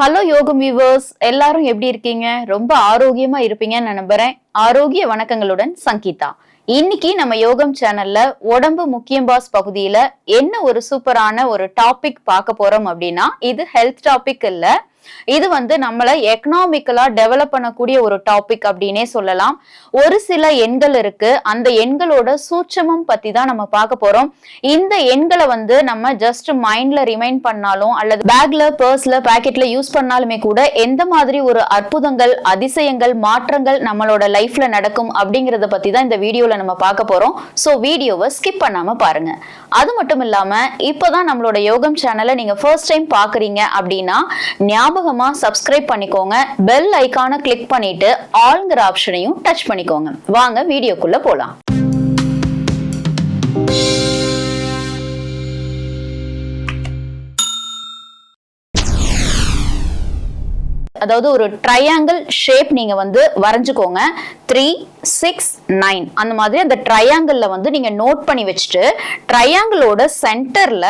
Hello யோகம் viewers எல்லாரும் எப்படி இருக்கீங்க? ரொம்ப ஆரோக்கியமா இருப்பீங்கன்னு நான் நம்புறேன். ஆரோக்கிய வணக்கங்களுடன் சங்கீதா. இன்னைக்கு நம்ம யோகம் சேனல்ல உடம்பு முக்கியம் பாஸ் பகுதியில என்ன ஒரு சூப்பரான ஒரு டாபிக் பார்க்க போறோம் அப்படின்னா இது ஹெல்த் டாபிக் இல்ல இது வந்து நம்மள எக்கனாமிக்கலா டெவலப் பண்ணக்கூடிய ஒரு டாபிக் அப்படின்னே சொல்லலாம். ஒரு சில எண்கள் இருக்கு. அந்த எண்களோட சூட்சமம் பத்தி தான் நம்ம பார்க்க போறோம். இந்த எண்களை வந்து நம்ம ஜஸ்ட் மைண்ட்ல ரிமைண்ட் பண்ணாலும் அல்லது பேக்ல பர்ஸ்ல பாக்கெட்ல யூஸ் பண்ணாலுமே கூட எந்த மாதிரி ஒரு அற்புதங்கள் அதிசயங்கள் மாற்றங்கள் நம்மளோட லைஃப்ல நடக்கும் அப்படிங்கறத பத்தி தான் இந்த வீடியோல நம்ம பார்க்க போறோம். ஸோ வீடியோவை ஸ்கிப் பண்ணாம பாருங்க. அது மட்டும் இல்லாம இப்போதான் நம்மளோட யோகம் சேனலை நீங்க ஃபர்ஸ்ட் டைம் பாக்குறீங்க அப்படின்னா ஞாபகமா சப்ஸ்கிரைப் பண்ணிக்கோங்க. பெல் ஐக்கானை கிளிக் பண்ணிட்டு ஆல்ங்கிற ஆப்ஷனையும் டச் பண்ணிக்கோங்க. வாங்க வீடியோக்குள்ள போலாம். அதாவது ஒரு ட்ரையாங்கிள் ஷேப் நீங்க வந்து வரைஞ்சுக்கோங்க. த்ரீ சிக்ஸ் நைன் அந்த மாதிரி அந்த ட்ரையாங்கிளில் வந்து நீங்க நோட் பண்ணி வச்சுட்டு ட்ரையாங்கிளோட சென்டர்ல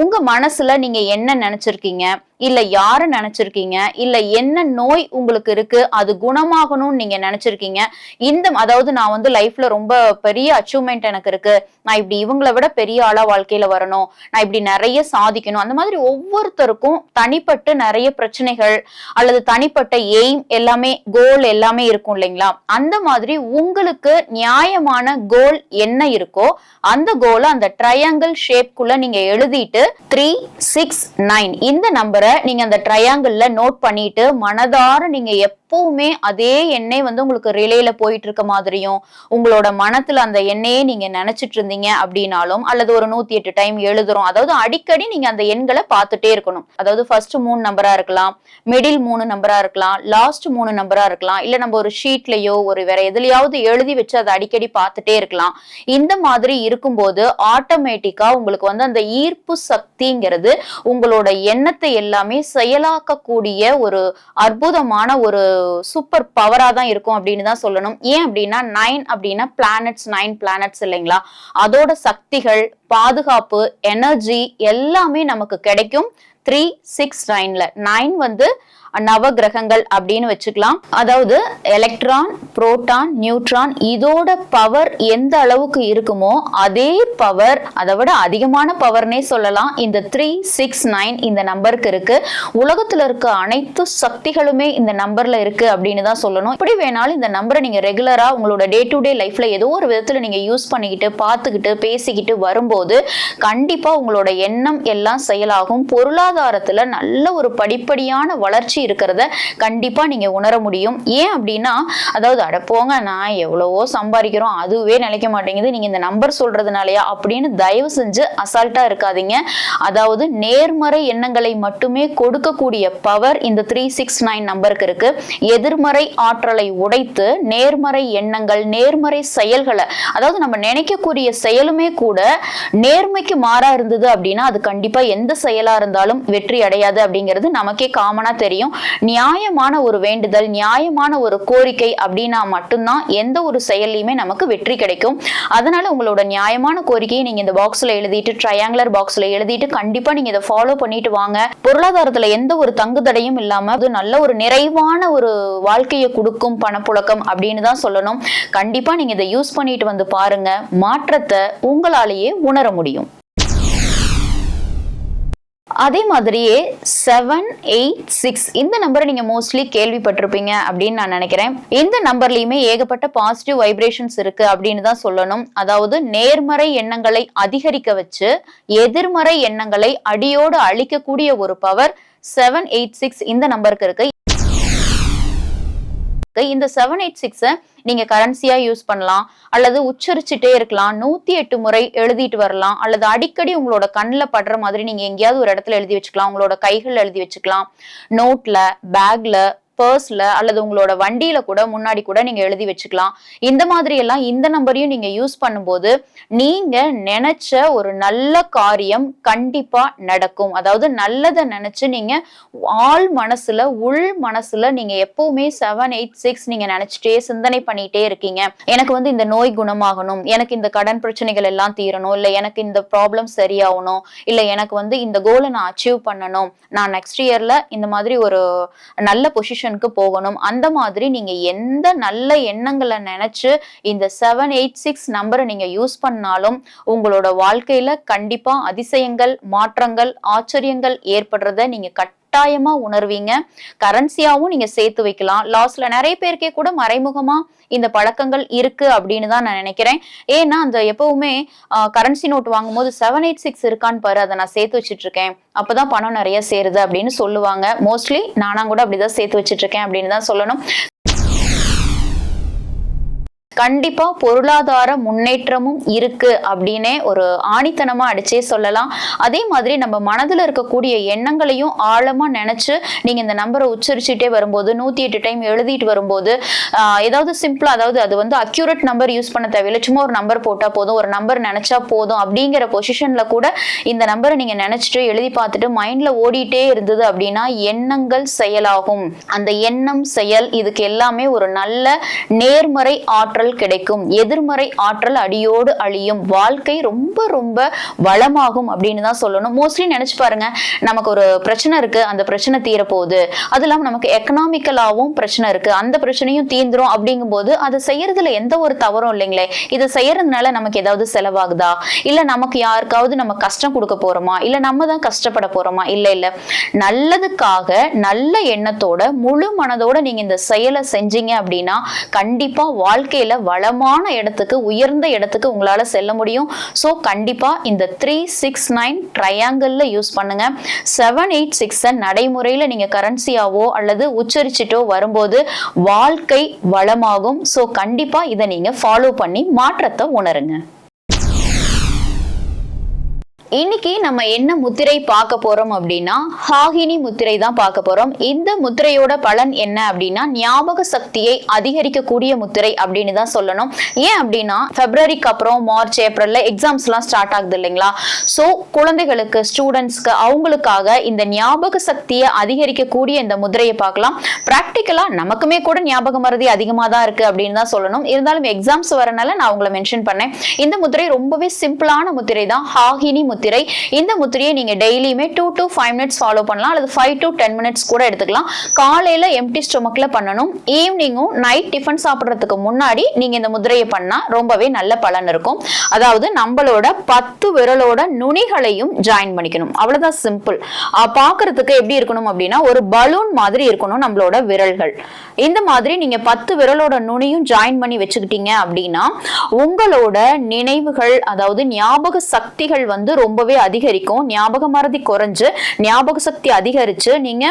உங்க மனசுல நீங்க என்ன நினைச்சிருக்கீங்க? இல்ல யாரை நினைச்சிருக்கீங்க? இல்ல என்ன நோய் உங்களுக்கு இருக்கு? அது குணமாகணும்னு நீங்க நினைச்சிருக்கீங்க? இந்த அதாவது நான் வந்து லைஃப்ல ரொம்ப பெரிய அச்சீவ்மெண்ட் எனக்கு இருக்கு. நான் இப்படி இவங்களை விட பெரிய ஆளா வாழ்க்கையில வரணும். நான் இப்படி நிறைய சாதிக்கணும். அந்த மாதிரி ஒவ்வொருத்தருக்கும் தனிப்பட்டு நிறைய பிரச்சனைகள் அல்லது தனிப்பட்ட எய்ம் எல்லாமே கோல் எல்லாமே இருக்கும் இல்லைங்களா? அந்த மாதிரி உங்களுக்கு நியாயமான கோல் என்ன இருக்கோ அந்த கோலை அந்த ட்ரையாங்கிள் ஷேப்குள்ள நீங்க எழுதிட்டு த்ரீ சிக்ஸ் நைன் இந்த நம்பரை நீங்க அந்த ட்ரையாங்கிள்ல நோட் பண்ணிட்டு மனதார நீங்க எப்பவுமே அதே எண்ணெய் வந்து உங்களுக்கு ரிலேல போயிட்டு இருக்க மாதிரியும் உங்களோட மனத்துல அந்த எண்ணெயே நீங்க நினைச்சிட்டு இருந்தீங்க அப்படின்னாலும் அல்லது ஒரு நூத்தி எட்டு டைம் எழுதுறோம். அதாவது அடிக்கடி நீங்க அந்த எண்களை பார்த்துட்டே இருக்கணும். அதாவது ஃபர்ஸ்ட் மூணு நம்பரா இருக்கலாம் மிடில் மூணு நம்பரா இருக்கலாம் லாஸ்ட் மூணு நம்பரா இருக்கலாம் இல்ல நம்ம ஒரு ஷீட்லயோ ஒரு வேற எதுலயாவது எழுதி வச்சு அதை அடிக்கடி பார்த்துட்டே இருக்கலாம். இந்த மாதிரி இருக்கும்போது ஆட்டோமேட்டிக்கா உங்களுக்கு வந்து அந்த ஈர்ப்பு சக்திங்கிறது உங்களோட எண்ணத்தை எல்லாமே செயலாக்கக்கூடிய ஒரு அற்புதமான ஒரு சூப்பர் பவரா தான் இருக்கும் அப்படின்னு தான் சொல்லணும். ஏன் அப்படின்னா நைன் அப்படின்னா பிளானட்ஸ் நைன் பிளானட்ஸ் இல்லைங்களா? அதோட சக்திகள் பாதுகாப்பு எனர்ஜி எல்லாமே நமக்கு கிடைக்கும். த்ரீ சிக்ஸ் நைன்ல நைன் வந்து நவ கிரகங்கள் அப்படின்னு வச்சுக்கலாம். அதாவது எலக்ட்ரான் புரோட்டான் நியூட்ரான் இதோட பவர் எந்த அளவுக்கு இருக்குமோ அதே பவர் அதை விட அதிகமான பவர்னே சொல்லலாம். இந்த த்ரீ சிக்ஸ் நைன் இந்த நம்பருக்கு இருக்கு. உலகத்துல இருக்க அனைத்து சக்திகளுமே இந்த நம்பர்ல இருக்கு அப்படின்னு தான் சொல்லணும். இப்படி வேணாலும் இந்த நம்பரை நீங்க ரெகுலரா உங்களோட டே டு டே லைஃப்ல ஏதோ ஒரு விதத்துல நீங்க யூஸ் பண்ணிக்கிட்டு பார்த்துக்கிட்டு பேசிக்கிட்டு வரும்போது கண்டிப்பா உங்களோட எண்ணம் எல்லாம் செயலாகும். பொருளாதாரத்தில் நல்ல ஒரு படிப்படியான வளர்ச்சி இருக்கிறத கண்டிப்பாக நீங்கள் உணர முடியும். ஏன் அப்படின்னா அதாவது அடைப்போங்க நான் எவ்வளவோ சம்பாதிக்கிறோம் அதுவே நிலைக்க மாட்டேங்குது. நீங்கள் இந்த நம்பர் சொல்கிறதுனாலயா அப்படின்னு தயவு செஞ்சு அசால்ட்டாக இருக்காதீங்க. அதாவது நேர்மறை எண்ணங்களை மட்டுமே கொடுக்கக்கூடிய பவர் இந்த த்ரீ சிக்ஸ் நைன் நம்பருக்கு இருக்கு. எதிர்மறை ஆற்றலை உடைத்து நேர்மறை எண்ணங்கள் நேர்மறை செயல்களை அதாவது நம்ம நினைக்கக்கூடிய செயலுமே கூட நேர்மைக்கு மாறா இருந்தது அப்படின்னா அது கண்டிப்பா எந்த செயலா இருந்தாலும் வெற்றி அடையாது அப்படிங்கிறது நமக்கே காமனா தெரியும். நியாயமான ஒரு வேண்டுதல் நியாயமான ஒரு கோரிக்கை அப்படின்னா மட்டும்தான் எந்த ஒரு செயல்லையுமே நமக்கு வெற்றி கிடைக்கும். அதனால உங்களோட நியாயமான கோரிக்கையை நீங்க இந்த பாக்ஸ்ல எழுதிட்டு ட்ரையாங்குலர் பாக்ஸ்ல எழுதிட்டு கண்டிப்பா நீங்க இதை ஃபாலோ பண்ணிட்டு வாங்க. பொருளாதாரத்துல எந்த ஒரு தங்குதடையும் இல்லாமல் இல்லாம அது நல்ல ஒரு நிறைவான ஒரு வாழ்க்கையை கொடுக்கும் பணப்புழக்கம் அப்படின்னு தான் சொல்லணும். கண்டிப்பா நீங்க இதை யூஸ் பண்ணிட்டு வந்து பாருங்க. மாற்றத்தை உங்களாலேயே உணர முடியும். அதே மாதிரியே செவன் எயிட் சிக்ஸ் இந்த நம்பரை நீங்க மோஸ்ட்லி கேள்விப்பட்டிருப்பீங்க அப்படின்னு நான் நினைக்கிறேன். இந்த நம்பர்லயுமே ஏகப்பட்ட பாசிட்டிவ் வைப்ரேஷன்ஸ் இருக்கு அப்படின்னு தான் சொல்லணும். அதாவது நேர்மறை எண்ணங்களை அதிகரிக்க வச்சு எதிர்மறை எண்ணங்களை அடியோடு அழிக்கக்கூடிய ஒரு பவர் செவன் எயிட் சிக்ஸ் இந்த நம்பருக்கு இருக்கு. இந்த செவன் எயிட் சிக்ஸை நீங்க கரன்சியா யூஸ் பண்ணலாம். அல்லது உச்சரிச்சுட்டே இருக்கலாம். நூத்தி எட்டு முறை எழுதிட்டு வரலாம். அல்லது அடிக்கடி உங்களோட கண்ணில் படுற மாதிரி நீங்க எங்கேயாவது ஒரு இடத்துல எழுதி வச்சுக்கலாம். உங்களோட கைகள் எழுதி வச்சுக்கலாம். நோட்ல பேக்ல பர்ஸ்ல அல்லது உங்களோட வண்டியில கூட முன்னாடி கூட நீங்க எழுதி வச்சுக்கலாம். இந்த மாதிரி எல்லாம் இந்த நம்பரையும் நீங்க யூஸ் பண்ணும்போது நீங்க நினைச்ச ஒரு நல்ல காரியம் கண்டிப்பா நடக்கும். அதாவது நல்லதை நினைச்சு நீங்க ஆள் மனசுல உள் மனசுல நீங்க எப்பவுமே செவன் எயிட் சிக்ஸ் நீங்க நினைச்சிட்டே சிந்தனை பண்ணிட்டே இருக்கீங்க. எனக்கு வந்து இந்த நோய் குணமாகணும் எனக்கு இந்த கடன் பிரச்சனைகள் எல்லாம் தீரணும் இல்ல எனக்கு இந்த ப்ராப்ளம் சரியாகணும் இல்ல எனக்கு வந்து இந்த கோலை நான் அச்சீவ் பண்ணணும். நான் நெக்ஸ்ட் இயர்ல இந்த மாதிரி ஒரு நல்ல பொசிஷனுக்கு போகணும். அந்த மாதிரி நீங்க எந்த நல்ல எண்ணங்களை நினைச்சு இந்த செவன் எயிட் சிக்ஸ் நம்பரை நீங்க யூஸ் பண்ணாலும் உங்களோட வாழ்க்கையில கண்டிப்பா அதிசயங்கள் மாற்றங்கள் ஆச்சரியங்கள் ஏற்படுறத நீங்க கட் கட்டாயமா உணர்வீங்க. கரன்சியாவும் நீங்க சேர்த்து வைக்கலாம். லாஸ்ட்ல நிறைய பேருக்கே கூட மறைமுகமா இந்த பழக்கங்கள் இருக்கு அப்படின்னு தான் நான் நினைக்கிறேன். ஏன்னா அந்த எப்பவுமே கரன்சி நோட் வாங்கும்போது செவன் எயிட் சிக்ஸ் இருக்கான்னு பாரு அதை நான் சேர்த்து வச்சிட்டு இருக்கேன் அப்பதான் பணம் நிறைய சேருது அப்படின்னு சொல்லுவாங்க. மோஸ்ட்லி நானா கூட அப்படிதான் சேர்த்து வச்சிட்டு இருக்கேன் அப்படின்னு தான் சொல்லணும். கண்டிப்பா பொருளாதார முன்னேற்றமும் இருக்கு அப்படின்னே ஒரு ஆணித்தனமா அடிச்சே சொல்லலாம். அதே மாதிரி நம்ம மனதுல இருக்கக்கூடிய எண்ணங்களையும் ஆழமா நினைச்சு நீங்க இந்த நம்பரை உச்சரிச்சுட்டே வரும்போது நூத்தி எட்டு டைம் எழுதிட்டு வரும்போது ஏதாவது சிம்பிளா அதாவது அது வந்து அக்யூரேட் நம்பர் யூஸ் பண்ண தேவையில்லை. சும்மா ஒரு நம்பர் போட்டா போதும் ஒரு நம்பர் நினைச்சா போதும் அப்படிங்கிற பொசிஷன்ல கூட இந்த நம்பரை நீங்க நினைச்சிட்டு எழுதி பார்த்துட்டு மைண்ட்ல ஓடிட்டே இருந்தது அப்படின்னா எண்ணங்கள் செயலாகும். அந்த எண்ணம் செயல் இதுக்கு எல்லாமே ஒரு நல்ல நேர்மறை ஆற்றல் கிடைக்கும். எதிர்மறை ஆற்றல் அடியோடு அழியும். வாழ்க்கை ரொம்ப ரொம்ப வளமாகும் அப்படின்னு தான் சொல்லணும். மோஸ்ட்லி நினைச்சு பாருங்க. நமக்கு ஒரு பிரச்சனை இருக்கு. அந்த பிரச்சனை தீரப்போகுது. அது இல்லாமல் நமக்கு எக்கனாமிக்கலாவும் பிரச்சனை இருக்கு. அந்த பிரச்சனையும் தீந்துரும் அப்படிங்கும்போது அதை செய்யறதுல எந்த ஒரு தவறும் இல்லைங்களே. இதை செய்யறதுனால நமக்கு ஏதாவது செலவாகுதா? இல்ல நமக்கு யாருக்காவது நம்ம கஷ்டம் கொடுக்க போறோமா? இல்ல நம்ம தான் கஷ்டப்பட போறோமா? இல்ல இல்ல. நல்லதுக்காக நல்ல எண்ணத்தோட முழு மனதோட நீங்க இந்த செயலை செஞ்சீங்க அப்படின்னா கண்டிப்பா வாழ்க்கையில வளமான இடத்துக்கு உயர்ந்த இடத்துக்கு உங்களால செல்ல முடியும். ஸோ கண்டிப்பா இந்த three six nine triangle use பண்ணுங்க. செவன் எயிட் சிக்ஸை நடைமுறையில நீங்க கரன்சியாவோ அல்லது உச்சரிச்சிட்டோ வரும்போது வாழ்க்கை வளமாகும். ஸோ கண்டிப்பா இதை நீங்க ஃபாலோ பண்ணி மாற்றத்தை உணருங்க. இன்னைக்கு நம்ம என்ன முத்திரை பார்க்க போறோம் அப்படின்னா ஹாகினி முத்திரை தான் பார்க்க போறோம். இந்த முத்திரையோட பலன் என்ன அப்படின்னா ஞாபக சக்தியை அதிகரிக்கக்கூடிய முத்திரை அப்படின்னு தான் சொல்லணும். ஏன் அப்படின்னா பிப்ரவரிக்கு அப்புறம் மார்ச் ஏப்ரல்ல எக்ஸாம்ஸ் எல்லாம் ஸ்டார்ட் ஆகுது இல்லைங்களா? ஸோ குழந்தைகளுக்கு ஸ்டூடெண்ட்ஸ்க்கு அவங்களுக்காக இந்த ஞாபக சக்தியை அதிகரிக்கக்கூடிய இந்த முதிரையை பார்க்கலாம். ப்ராக்டிக்கலா நமக்குமே கூட ஞாபக மருதி அதிகமாக தான் இருக்கு அப்படின்னு தான் சொல்லணும். இருந்தாலும் எக்ஸாம்ஸ் வரனால நான் உங்களை மென்ஷன் பண்ணேன். இந்த முத்திரை ரொம்பவே சிம்பிளான முத்திரை தான். ஹாகினி முத்திரை. இந்த முத்திரையை நீங்க டெய்லியுமே two to five minutes follow பண்ணலாம். அல்லது ஃபைவ் டு டென் மினிட்ஸ் கூட எடுத்துக்கலாம். காலையில எம்டி ஸ்டொமக்ல பண்ணணும். ஈவினிங்கும் நைட் டிஃபன் சாப்பிட்றதுக்கு முன்னாடி நீங்க இந்த முதிரையை பண்ணா ரொம்பவே நல்ல பலன் இருக்கும். அதாவது நம்மளோட பத்து விரலோட நுனிகளையும் ஜாயின் பண்ணிக்கணும். அவ்வளவுதான் சிம்பிள் பார்க்கறதுக்கு எப்படி இருக்கணும் அப்படின்னா ஒரு பலூன் மாதிரி இருக்கணும் நம்மளோட விரல்கள். இந்த மாதிரி நீங்க பத்து விரலோட நுனியும் ஜாயின் பண்ணி வச்சுக்கிட்டீங்க அப்படின்னா உங்களோட நினைவுகள் அதாவது ஞாபக சக்திகள் வந்து ரொம்ப ரொம்பவே அதிகரிக்கும். ஞாபக மறதி குறைஞ்சு ஞாபக சக்தி அதிகரிச்சு நீங்க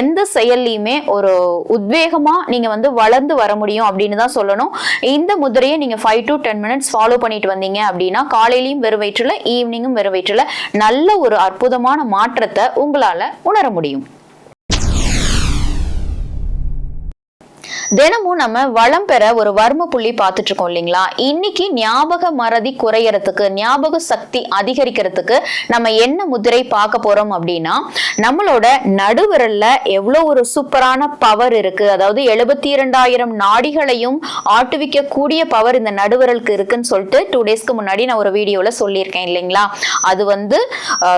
எந்த செயல்லையுமே ஒரு உத்வேகமா நீங்க வந்து வளர்ந்து வர முடியும் அப்படின்னு தான் சொல்லணும். இந்த முதிரையை நீங்க five to ten minutes follow பண்ணிட்டு வந்தீங்க அப்படின்னா காலையிலயும் வெறும் வயிற்றுல ஈவினிங்கும் வெறும் வயிற்றுல நல்ல ஒரு அற்புதமான மாற்றத்தை உங்களால உணர முடியும். தினமும் நம்ம வளம் பெற ஒரு வர்ம புள்ளி பார்த்துட்டு இருக்கோம் இல்லைங்களா? இன்னைக்கு ஞாபக மறதி குறையறதுக்கு ஞாபக சக்தி அதிகரிக்கிறதுக்கு நம்ம என்ன முதிரை பார்க்க போறோம் அப்படின்னா நம்மளோட நடுவிரல்ல எவ்வளோ ஒரு சூப்பரான பவர் இருக்கு. அதாவது எழுபத்தி இரண்டாயிரம் நாடிகளையும் ஆட்டுவிக்க கூடிய பவர் இந்த நடுவிரலுக்கு இருக்குன்னு சொல்லிட்டு டூ டேஸ்க்கு முன்னாடி நான் ஒரு வீடியோவில் சொல்லியிருக்கேன் இல்லைங்களா? அது வந்து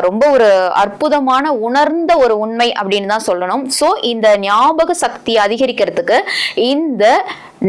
ரொம்ப ஒரு அற்புதமான உணர்ந்த ஒரு உண்மை அப்படின்னு தான் சொல்லணும். ஸோ இந்த ஞாபக சக்தி அதிகரிக்கிறதுக்கு இந்த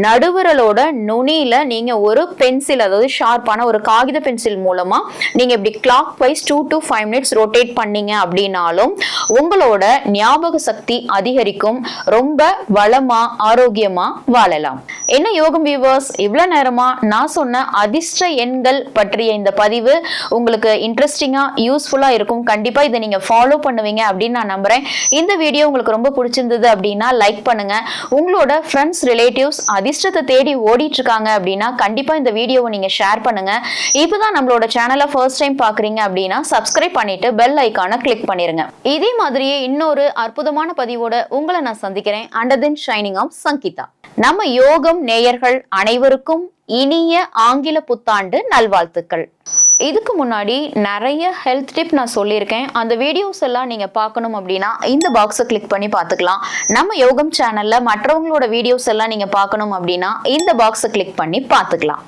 நடுவிரலோட நுனியில நீங்க ஒரு பென்சில் அதாவது ஷார்ப்பான ஒரு காகித பென்சில் மூலமா நீங்க இப்படி clockwise two to five minutes rotate பண்ணீங்க அப்படின்னாலும் உங்களோட ஞாபக சக்தி அதிகரிக்கும். ரொம்ப வளமா ஆரோக்கியமா வாழலாம். என்ன யோகம் வியூவர்ஸ் இவ்வளவு நேரமா நான் சொன்ன அதிர்ஷ்ட எண்கள் பற்றிய இந்த பதிவு உங்களுக்கு இன்ட்ரெஸ்டிங்கா யூஸ்ஃபுல்லா இருக்கும். கண்டிப்பா இதை நீங்க ஃபாலோ பண்ணுவீங்க அப்படின்னு நான் நம்புறேன். இந்த வீடியோ உங்களுக்கு ரொம்ப பிடிச்சிருந்தது அப்படின்னா லைக் பண்ணுங்க. உங்களோட ஃப்ரெண்ட்ஸ் ரிலேட்டிவ்ஸ் அதிர்ஷ்டத்தை தேடி ஓடிட்டு இருக்காங்க அப்படின்னா கண்டிப்பா இந்த வீடியோவை நீங்க ஷேர் பண்ணுங்க. இப்பதான் நம்மளோட சேனலை ஃபர்ஸ்ட் டைம் பாக்குறீங்க அப்படின்னா சப்ஸ்கிரைப் பண்ணிட்டு பெல் ஐக்கானை கிளிக் பண்ணிருங்க. இதே மாதிரியே இன்னொரு அற்புதமான பதிவோட உங்களை நான் சந்திக்கிறேன். Under then shining of Sangeetha நம்ம யோகம் நேயர்கள் அனைவருக்கும் இனிய ஆங்கில புத்தாண்டு நல்வாழ்த்துக்கள். இதுக்கு முன்னாடி நிறைய ஹெல்த் டிப் நான் சொல்லியிருக்கேன். அந்த வீடியோஸ் எல்லாம் நீங்கள் பார்க்கணும் அப்படின்னா இந்த பாக்ஸை கிளிக் பண்ணி பார்த்துக்கலாம். நம்ம யோகம் சேனலில் மற்றவங்களோட வீடியோஸ் எல்லாம் நீங்கள் பார்க்கணும் அப்படின்னா இந்த பாக்ஸை கிளிக் பண்ணி பார்த்துக்கலாம்.